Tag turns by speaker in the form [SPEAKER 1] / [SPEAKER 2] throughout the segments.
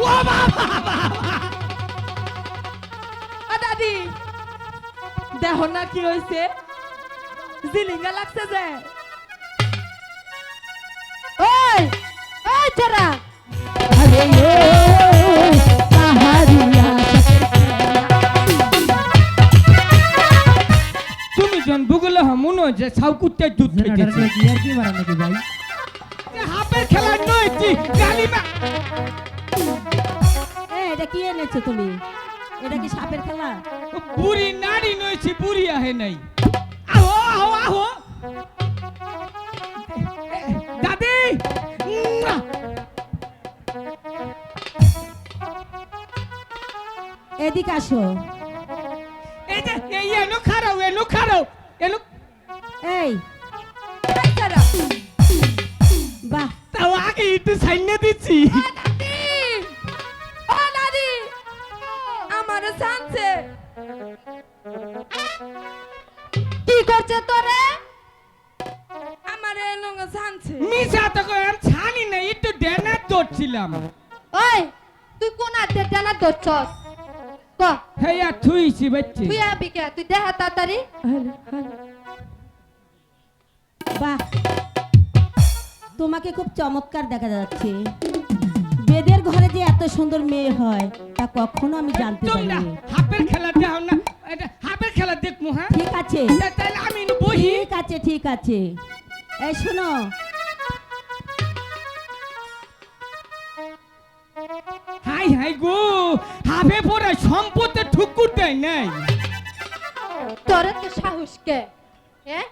[SPEAKER 1] ও বাবা
[SPEAKER 2] আ দাদি। দেহ না কি হইছে? জিলিঙ্গা লাগছে যে।
[SPEAKER 3] ওই ওই তোরা। আরে
[SPEAKER 1] তুমি জন বুগলে মনে হয় যে সাউকুতে দুধ খেতেছে
[SPEAKER 4] কি মারা নাকি ভাই?
[SPEAKER 1] হাফের খেলা নয় কি
[SPEAKER 3] কি এনেছো তুমি? এটা কি সাপের খেলা?
[SPEAKER 1] বুড়ি নারী নইছি বুড়ি আহে নাই। আহো আহো আহো। দাদি।
[SPEAKER 3] এদিকে আসো।
[SPEAKER 1] এই যে এই এনো খারাও এনো খারাও এনো।
[SPEAKER 3] এই। বাহ
[SPEAKER 1] তাও আগে একটু সাইনে দিচ্ছি
[SPEAKER 2] জানছে
[SPEAKER 3] কি করছে তোরে?
[SPEAKER 2] আমার এনঙ্গ জানছে
[SPEAKER 1] মিশা তো কই আমি ছানি না একটু ডেনা ধরছিলাম।
[SPEAKER 3] ওই তুই কোন হাতে টানা ধরছস? ক?
[SPEAKER 1] হেয়া থুইছি বাচ্চি।
[SPEAKER 3] তুই আবি কে? তুই দেখা তাড়াতাড়ি। বাহ। তোমাকে খুব চমৎকার দেখা যাচ্ছে। বেদের ঘরে যে এত সুন্দর মেয়ে হয় তা কখনো আমি জানতে পারিনি।
[SPEAKER 1] হাফের খেলা না এটা হাফের খেলা দেখমু হ্যাঁ?
[SPEAKER 3] ঠিক আছে।
[SPEAKER 1] তাহলে আমি বহি।
[SPEAKER 3] ঠিক আছে ঠিক আছে। এই শোনো।
[SPEAKER 1] হাই হাই গো হাফে পরে সম্পত্তি ঠুকুর দেয় নাই।
[SPEAKER 3] তোরে তো সাহস কে হ্যাঁ?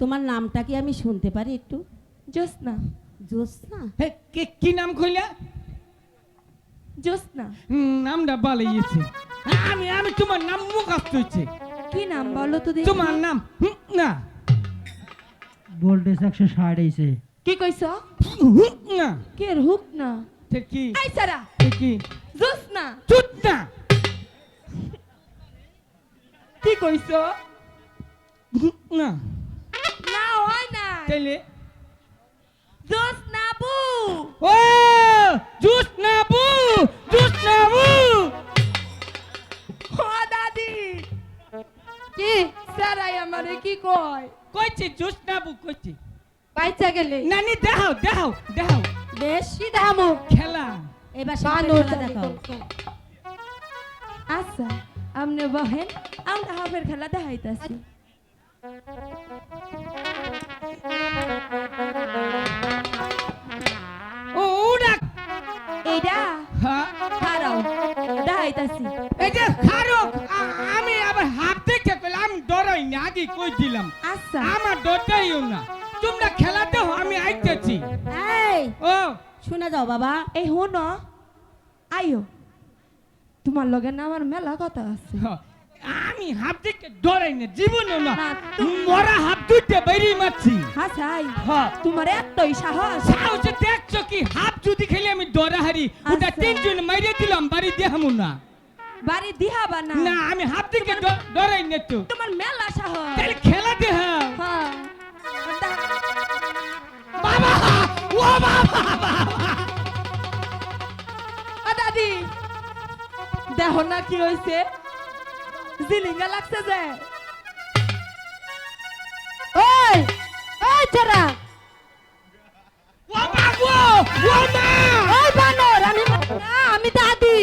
[SPEAKER 3] তোমার নামটা কি আমি শুনতে পারি একটু?
[SPEAKER 2] জোসনা
[SPEAKER 3] জ্যোৎস্না?
[SPEAKER 1] হে, কে কি নাম কইলা?
[SPEAKER 2] জোসনা
[SPEAKER 1] হুম, নামটা বালাইছে আমি আমি তোমার নাম মুখাস্ত হইছে।
[SPEAKER 2] কি নাম বলো তো দেখি।
[SPEAKER 1] তোমার নাম? না।
[SPEAKER 4] ভোল্টেজ একশো ষাট আইছে
[SPEAKER 2] কি কইছ?
[SPEAKER 1] হুক না।
[SPEAKER 2] কে হুক না।
[SPEAKER 1] সে কি?
[SPEAKER 2] আই সারা।
[SPEAKER 1] সে কি?
[SPEAKER 2] জোসনা
[SPEAKER 1] চুট না
[SPEAKER 2] কি কইছ?
[SPEAKER 1] না
[SPEAKER 2] না। তাইলে জুস
[SPEAKER 1] নাবু
[SPEAKER 2] ও জুস নাবু জুস নাবু
[SPEAKER 1] ও
[SPEAKER 3] দাদি
[SPEAKER 2] কি?
[SPEAKER 3] সারাই আমারে কি কয়
[SPEAKER 1] কইছি জুস নাবু কইছি
[SPEAKER 2] বাইচা গেলে
[SPEAKER 1] নানি দাও দাও দাও
[SPEAKER 3] বেশি
[SPEAKER 2] দামো
[SPEAKER 1] খেলা
[SPEAKER 3] এবার সামনে খেলা দেখাও
[SPEAKER 2] আচ্ছা আমনে বহেন আমরা হাফের খেলা দেখাইতাছি এইটা
[SPEAKER 1] হ্যাঁ?
[SPEAKER 2] খারাও দেখাইতাছি।
[SPEAKER 1] এই যে খারক আমি আবার হাত দেখে আমি ডরাই না আগে কই দিলাম
[SPEAKER 2] আচ্ছা।
[SPEAKER 1] আমার ডরটাইও না। তোমরা খেলাতে আমি আইতেছি।
[SPEAKER 3] এই
[SPEAKER 1] ও।
[SPEAKER 3] শুনে যাও বাবা।
[SPEAKER 2] এই হন। আইও। তোমার লগে না আমার মেলা কথা আছে।
[SPEAKER 1] হ, আমি হাত দেখে ডরাই না। জীবনও না মরা হাত দুইটা বাইরে মারছি।
[SPEAKER 2] হ্যাঁ সাই
[SPEAKER 1] হ্যাঁ
[SPEAKER 2] তোমার এতই সাহস।
[SPEAKER 1] সাহসে দেখছ কি হাত যদি খেলে আমি ডরা হারি ওটা
[SPEAKER 2] আচ্ছা।
[SPEAKER 1] তিনজন মাইরে দিলাম বাড়ি দেখামু না।
[SPEAKER 2] বাড়ি দিহাবা না?
[SPEAKER 1] না আমি হাত দিকে ডরাই না তো।
[SPEAKER 2] তোমার মেলা সাহস।
[SPEAKER 1] তাহলে খেলা দেখাও
[SPEAKER 2] হ্যাঁ
[SPEAKER 1] বাবা! ও বাবা!
[SPEAKER 2] ও দাদি। দেখো না কি হইছে। জিলিঙ্গা লাগছে যে। ওই ওই
[SPEAKER 1] মা
[SPEAKER 2] ওই বানর আমি না আমি দাদি।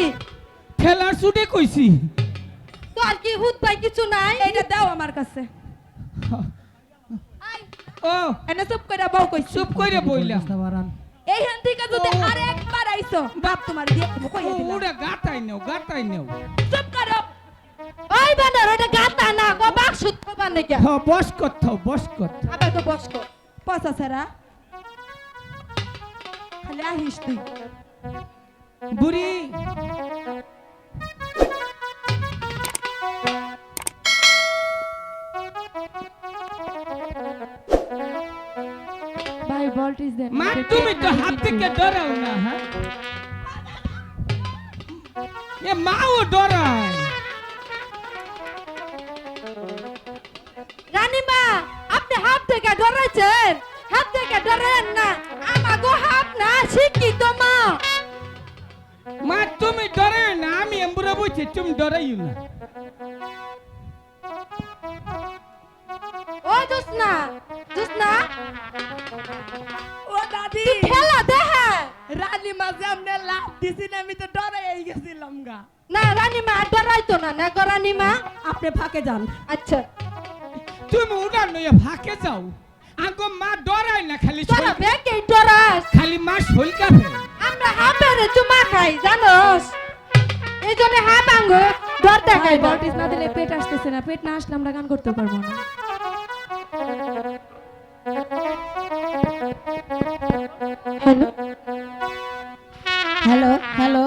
[SPEAKER 1] খেলার সুটে কইছি।
[SPEAKER 2] তোর কি হুত পাই কিছু নাই? এইটা দাও আমার কাছে।
[SPEAKER 1] ও।
[SPEAKER 2] এনে চুপ করে বউ কইছি।
[SPEAKER 1] চুপ কইরে বইলাম
[SPEAKER 2] এইখান থেকে যদি
[SPEAKER 1] ও।
[SPEAKER 2] আরেকবার আইছো বাপ তোমার দিয়ে কইয়া
[SPEAKER 1] ও,
[SPEAKER 2] দিলাম।
[SPEAKER 1] ওরা গাতাই নেও গাতাই নেও।
[SPEAKER 2] চুপ করো। ওই বানর ওটা গাতা না গো বাক সুত পাবার নাকি
[SPEAKER 1] হ বস করতাও বস কর
[SPEAKER 2] আবার তো বসকো। পচা সেরা খালি আহিস তুই।
[SPEAKER 1] বুড়ি।
[SPEAKER 2] ভাই ভোল্টেজ দেন।
[SPEAKER 1] মা তুমি তো হাত থেকে ডরাও না হ্যাঁ? এ মাও ডরায় এমবুরা বলছি তুমি ডরাইও
[SPEAKER 2] ও জোসনা জোসনা ও দাদি। খেলা দেখা রানীমা যেমনে লাভ দিছি না আমি তো ডরাই গেছিলাম গা। না রানীমা ডরাইতো না। না গো রানীমা
[SPEAKER 3] আপনি ফাঁকে যান।
[SPEAKER 2] আচ্ছা।
[SPEAKER 1] তুমি উড়ান নয় ফাঁকে যাও। আগো মা ডরায় না খালি
[SPEAKER 2] তোরা বেকে ডরাস।
[SPEAKER 1] খালি মা শৈল কাফে
[SPEAKER 2] আমরা হাফের চুমা খাই জানোস? এই জন্য হাফ আঙ্গো ডর দেখাই ভোল্টেজ না দিলে পেট আসতেছে না। পেট না আসলে আমরা গান করতে পারব না। হ্যালো?
[SPEAKER 3] হ্যালো? হ্যালো?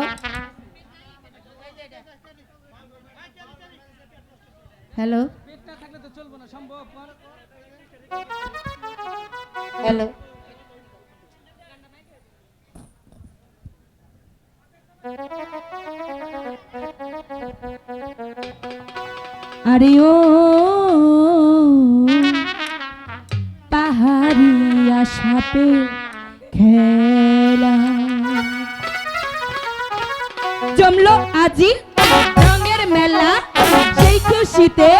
[SPEAKER 3] হ্যালো?
[SPEAKER 1] পেট না থাকলে তো চলবো না সম্ভব।
[SPEAKER 2] হ্যালো?
[SPEAKER 3] আরে ও পাহাড়িয়া সাপে খেলা। জমলো আজি রঙের মেলা সেই খুশিতে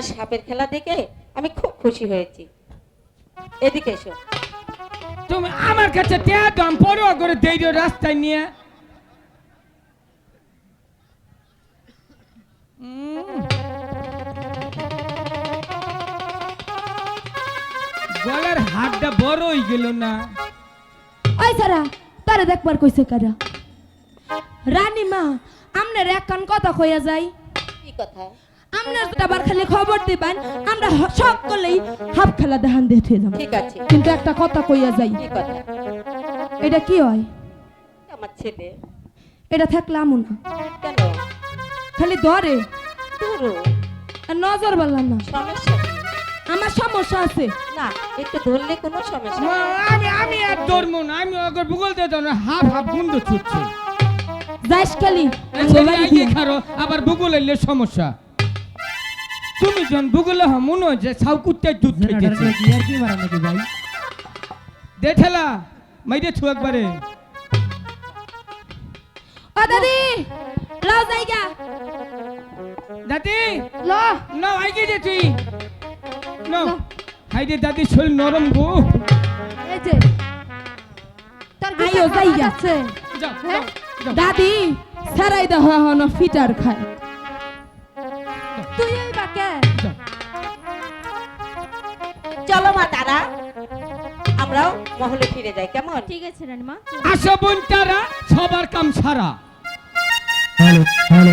[SPEAKER 5] তোমার সাপের খেলা দেখে আমি খুব খুশি হয়েছি। এদিকে এসো।
[SPEAKER 1] তুমি আমার কাছে টেয়া দাম পরোয়া করে দেই দিও রাস্তায় নিয়ে। গলার হাতটা বড় হয়ে গেল না।
[SPEAKER 3] ওই সারা তারে দেখবার কইছে কারা? রানী মা আমনের এক কান কথা কইয়া যাই।
[SPEAKER 5] কি কথা?
[SPEAKER 3] আমনের আবার খালি খবর দিবেন আমরা সকলেই হাফ খেলা দেখান দেখে যাব
[SPEAKER 5] ঠিক আছে।
[SPEAKER 3] কিন্তু একটা কথা কইয়া যাই।
[SPEAKER 5] কি কথা?
[SPEAKER 3] এটা কি হয়?
[SPEAKER 5] আমার ছেলে।
[SPEAKER 3] এটা থাকলে আমু না।
[SPEAKER 5] কেন?
[SPEAKER 3] খালি ধরে। নজর বললাম না।
[SPEAKER 5] সমস্যা
[SPEAKER 3] আমার সমস্যা আছে।
[SPEAKER 5] না একটু ধরলে কোনো সমস্যা
[SPEAKER 1] আমি আমি আর ধরবো না আমি ওকে ভূগোল দিয়ে দেবো না হাফ হাফ গুন্ড ছুটছে।
[SPEAKER 3] যাইস খালি
[SPEAKER 1] ছেলে আবার ভূগোল এলে সমস্যা। তুমি ভূগোলে হা মনে হয় যে সাউ কুত্তায় দুধ খেতেছে
[SPEAKER 4] কি আর কি মারা নাকি ভাই
[SPEAKER 1] দে ঠেলা মাইরে ছু একবারে
[SPEAKER 3] ও দাদি লাও জায়গা
[SPEAKER 1] দাদি
[SPEAKER 3] ল
[SPEAKER 1] নাও আইগে দে তুই নাও
[SPEAKER 3] নাও।
[SPEAKER 1] হাইরে দাদি শরীর নরম গো
[SPEAKER 3] এই যে তোর আইও জায়গা আছে। দাদি সারাই দেহ হন ফিটার খায় তুই এই
[SPEAKER 5] চলো মা তারা আমরাও মহলে ফিরে যাই কেমন?
[SPEAKER 3] ঠিক আছে রানীমা।
[SPEAKER 1] আসো বোন তারা সবার কাম সারা।
[SPEAKER 4] Hello hello.